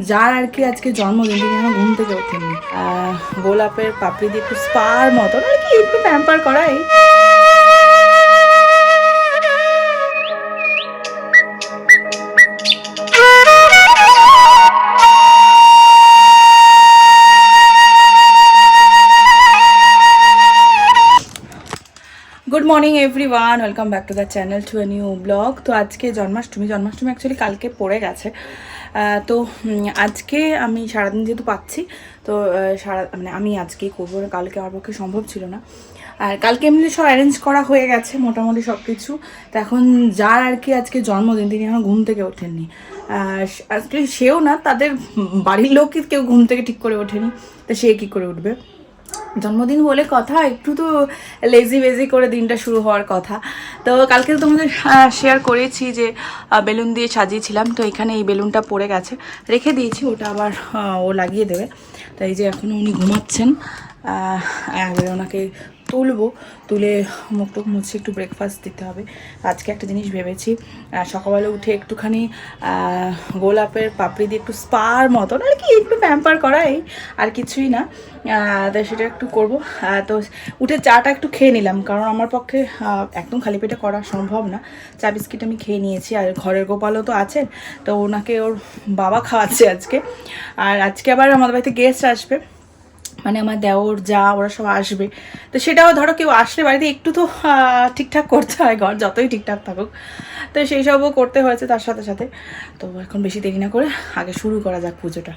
যার আর কি আজকে জন্মদিন তিনি আমার ঘুম থেকে ওঠেননি আহ, গোলাপের পাপড়ি দিয়ে একটু স্পার মতন আর কি একটু প্যাম্পার করাই। Good morning everyone welcome back to the channel to a new blog তো আজকে জন্মাষ্টমী জন্মাষ্টমী অ্যাকচুয়ালি কালকে পড়ে গেছে। তো আজকে আমি সারাদিন যেহেতু পাচ্ছি, তো সারা মানে আমি আজকেই করব কালকে আমার পক্ষে সম্ভব ছিল না। আর কালকে এমনি সব অ্যারেঞ্জ করা হয়ে গেছে, মোটামুটি সব কিছু তো এখন যার আর কি আজকে জন্মদিন, তিনি এখন ঘুম থেকে ওঠেননি। আজকে সেও না, তাদের বাড়ির লোকই কেউ ঘুম থেকে ঠিক করে ওঠেনি, তা সে কী করে উঠবে? জন্মদিন বলে কথা, একটু তো লেজি বেজি করে দিনটা শুরু হওয়ার কথা। তো কালকে তোমাদের শেয়ার করেছি যে বেলুন দিয়ে সাজিয়েছিলাম, তো এখানে এই বেলুনটা পড়ে গেছে। রেখে দিয়েছি, ওটা আবার ও লাগিয়ে দেবে। তাই যে এখন উনি ঘুমাচ্ছেন আর ওনাকে তুলবো। তুলে মুখ টুক মুছে একটু ব্রেকফাস্ট দিতে হবে। আজকে একটা জিনিস ভেবেছি সকালবেলা উঠে একটুখানি গোলাপের পাপড়ি দিয়ে একটু স্পার মতন আর কি একটু প্যাম্পার করাই? আর কিছুই না। আহ, তো সেটা একটু করব। তো উঠে চাটা একটু খেয়ে নিলাম কারণ আমার পক্ষে একদম খালি পেটে করা সম্ভব না। চা বিস্কিট আমি খেয়ে নিয়েছি আর ঘরের গোপালও তো আছেন তো ওনাকে ওর বাবা খাওয়াচ্ছে আজকে। আর আজকে আবার আমাদের বাড়িতে গেস্ট আসবে। মানে আমার দেওর, যা, ওরা সব আসবে। তো সেটাও ধরো কেউ আসলে বাড়িতে একটু তো ঠিকঠাক করতে হয়, ঘর যতই ঠিকঠাক থাকুক। তো সেই সবও করতে হয়েছে তার সাথে সাথে। তো এখন বেশি দেরি না করে আগে শুরু করা যাক পুজোটা।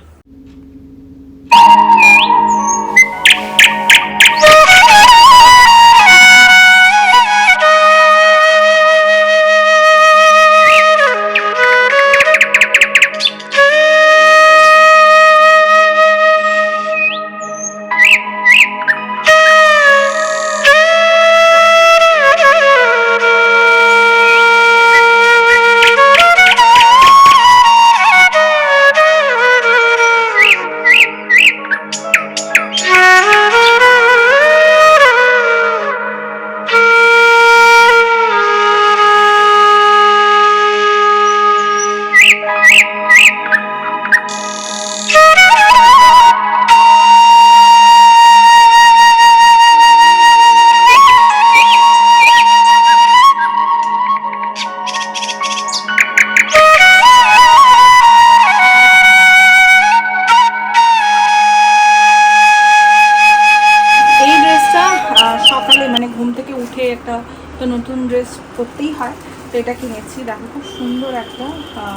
একটা তো নতুন ড্রেস পরতেই হয়। তো এটা কিনেছি। দেখো, খুব সুন্দর একটা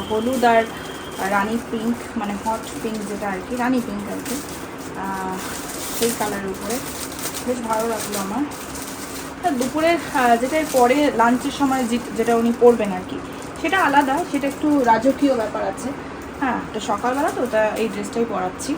হলুদ আর রানি পিঙ্ক মানে হট পিঙ্ক যেটা আর কি, রানি পিঙ্ক আর কি সেই কালারের উপরে। বেশ ভালো লাগল আমার। দুপুরে যেটা পরে লাঞ্চের সময় যেটা উনি পরবেন আর কি, সেটা আলাদা, সেটা একটু রাজকীয় ব্যাপার আছে। হ্যাঁ তো সকালবেলা তো ওটা এই ড্রেসটাই পরাচ্ছি।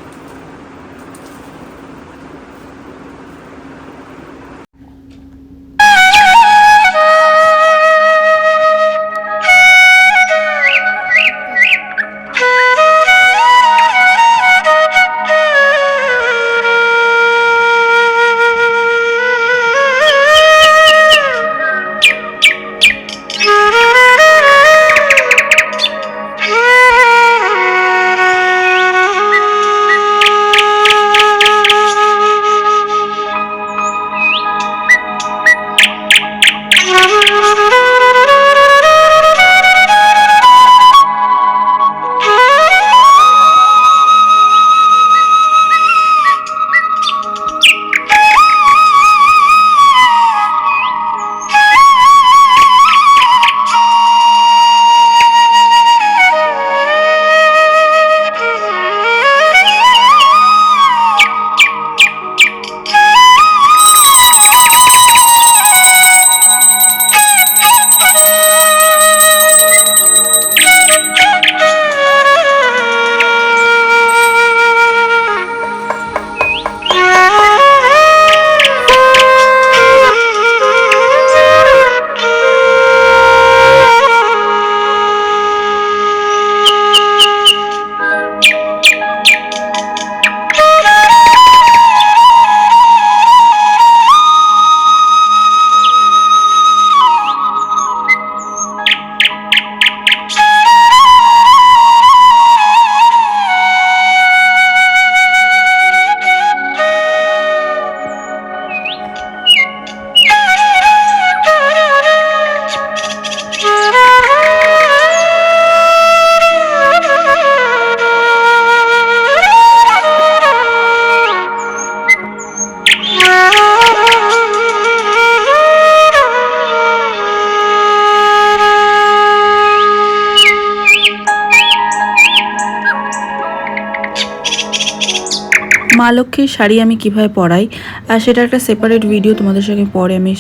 মা লক্ষ্মীর শাড়ি আমি কীভাবে পরাই আর সেটা একটা সেপারেট ভিডিও তোমাদের সঙ্গে পরে আমি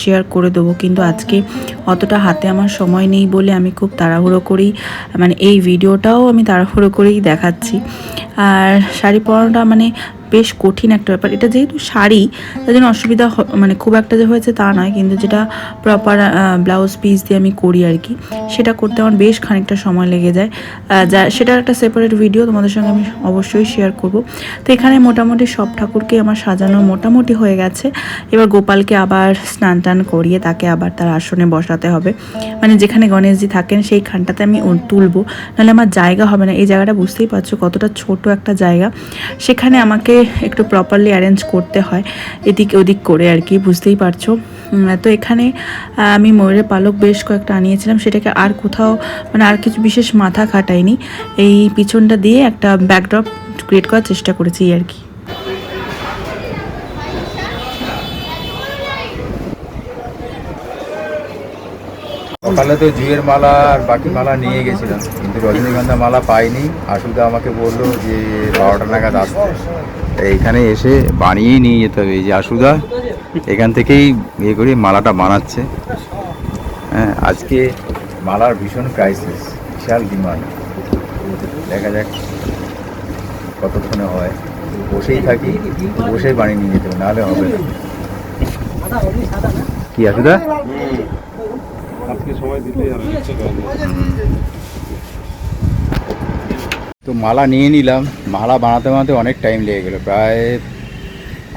শেয়ার করে দেবো। কিন্তু আজকে অতটা হাতে আমার সময় নেই বলে আমি খুব তাড়াহুড়ো করেই মানে এই ভিডিওটাও আমি তাড়াহুড়ো করেই দেখাচ্ছি। আর শাড়ি পরানোটা মানে বেশ কঠিন একটা ব্যাপার। এটা যেহেতু শাড়ি, তার জন্য অসুবিধা মানে খুব একটা যে হয়েছে তা নয়, কিন্তু যেটা প্রপার ব্লাউজ পিস দিয়ে আমি করি আর কি, সেটা করতে আমার বেশ খানিকটা সময় লেগে যায়। যা, সেটার একটা সেপারেট ভিডিও তোমাদের সঙ্গে আমি অবশ্যই শেয়ার করব। তো এখানে মোটামুটি সব ঠাকুরকে আমার সাজানো মোটামুটি হয়ে গেছে। এবার গোপালকে আবার স্নান টান করিয়ে তাকে আবার তার আসনে বসাতে হবে। মানে যেখানে গণেশজি থাকেন সেই খানটাতে আমি তুলবো। নাহলে আমার জায়গা হবে না। এই জায়গাটা বুঝতেই পারছ কতটা ছোট একটা জায়গা। সেখানে আমাকে একটু প্রপারলি অ্যারেঞ্জ করতে হয়, এদিক ওদিক করে আর কি, বুঝতেই পারছ? তো এখানে আমি ময়ূরের পালক বেশ কয়েকটা আনিয়েছিলাম, সেটাকে আর কোথাও মানে আর কিছু বিশেষ মাথা খাটাইনি এই পিছনটা দিয়ে একটা ব্যাকড্রপ ক্রিয়েট করার চেষ্টা করেছি আর কি। সকালে তো জুয়ের মালা আর বাকি মালা নিয়ে গেছিলাম। কিন্তু রজনীগন্ধা মালা পাইনি। আসুদা আমাকে বলল যে, বারোটা নাগাদ আসতে। এইখানে এসে বানিয়েই নিয়ে যেতে হবে। এই যে আসুদা এখান থেকেই ইয়ে করে মালাটা বানাচ্ছে। হ্যাঁ আজকে মালার ভীষণ ক্রাইসিস বিশাল ডিমান্ড দেখা যাক কতক্ষণে হয়। বসেই থাকি, বসেই বানিয়ে নিয়ে যেতে হবে, নাহলে হবে না। কি আসুদা আজকে সময় তো মালা নিয়ে নিলাম। মালা বানাতে বানাতে অনেক টাইম লেগে গেলো, প্রায়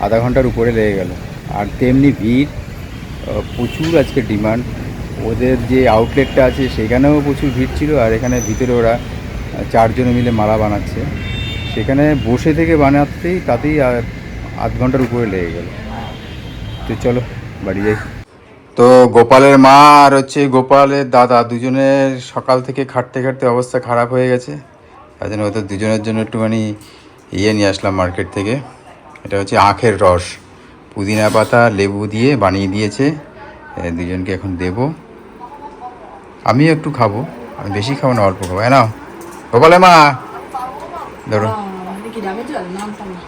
আধা ঘণ্টার উপরে লেগে গেল। আর তেমনি ভিড় প্রচুর আজকে ডিমান্ড ওদের যে আউটলেটটা আছে, সেখানেও প্রচুর ভিড় ছিল, আর এখানে ভিতরে ওরা চারজনে মিলে মালা বানাচ্ছে। সেখানে বসে থেকে বানাতেই তাতেই আধ ঘণ্টার উপরে লেগে গেল। তো চলো, বাড়ি যাই। তো গোপালের মা আর হচ্ছে গোপালের দাদা দুজনের সকাল থেকে খাটতে খাটতে অবস্থা খারাপ হয়ে গেছে। তাই জন্য ওদের দুজনের জন্য একটুখানি ইয়ে নিয়ে আসলাম মার্কেট থেকে। এটা হচ্ছে আখের রস। পুদিনা পাতা লেবু দিয়ে বানিয়ে দিয়েছে। দুজনকে এখন দেব। আমিও একটু খাব। আমি বেশি খাব না অল্প খাব। হ্যাঁ নাও। গোপালের মা! ধরো।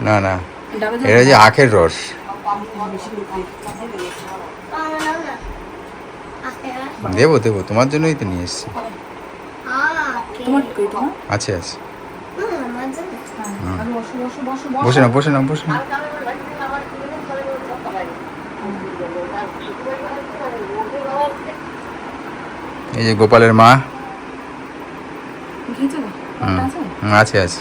না না। এটা হচ্ছে আখের রস। দেবো দেবো তোমার জন্যই তো নিয়ে এসেছি। আছে আছে। বসে না বসে না বসে না এই যে গোপালের মা। আছে আছে।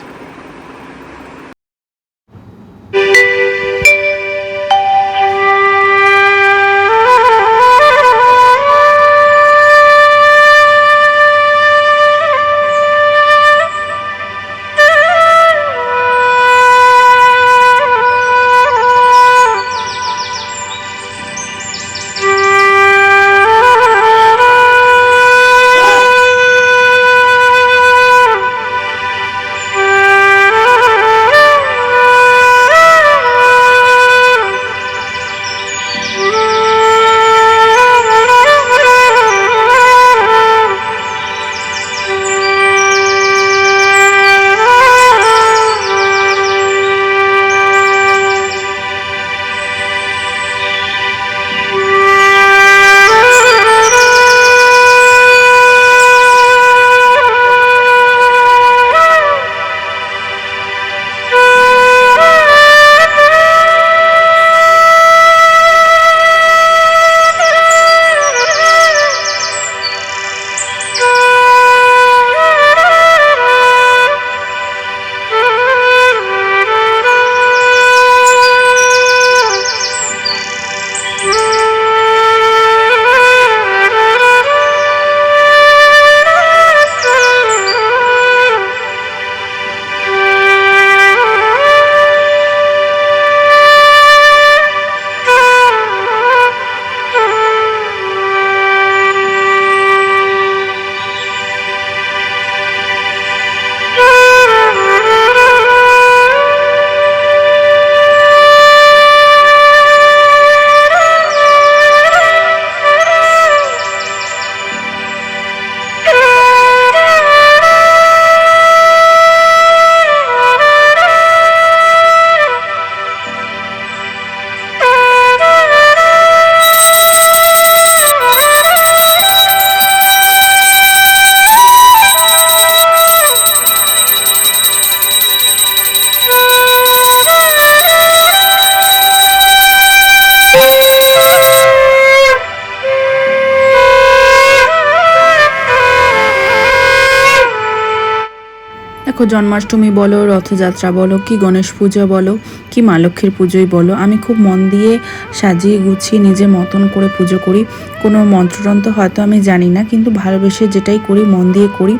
দেখো জন্মাষ্টমী বলো, রথযাত্রা বলো, কি গণেশ পুজো বলো, কি মা লক্ষ্মীর পুজোই বলো। আমি খুব মন দিয়ে সাজিয়ে গুছিয়ে নিজের মতন করে পুজো করি। কোনো মন্ত্রতন্ত্র হয়তো আমি জানি না, কিন্তু ভালোবেসে যেটাই করি, মন দিয়ে করি।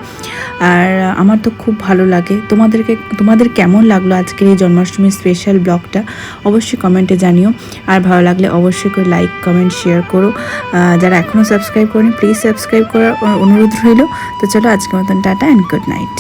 আর আমার তো খুব ভালো লাগে। তোমাদেরকে, তোমাদের কেমন লাগল আজকের এই জন্মাষ্টমীর স্পেশাল ব্লগটা অবশ্যই কমেন্টে জানিও। আর ভালো লাগলে অবশ্যই করে লাইক কমেন্ট শেয়ার করো। যারা এখনও সাবস্ক্রাইব করেনি প্লিজ সাবস্ক্রাইব করার অনুরোধ রইল। তো চলো আজকের মতন টাটা অ্যান্ড গুড নাইট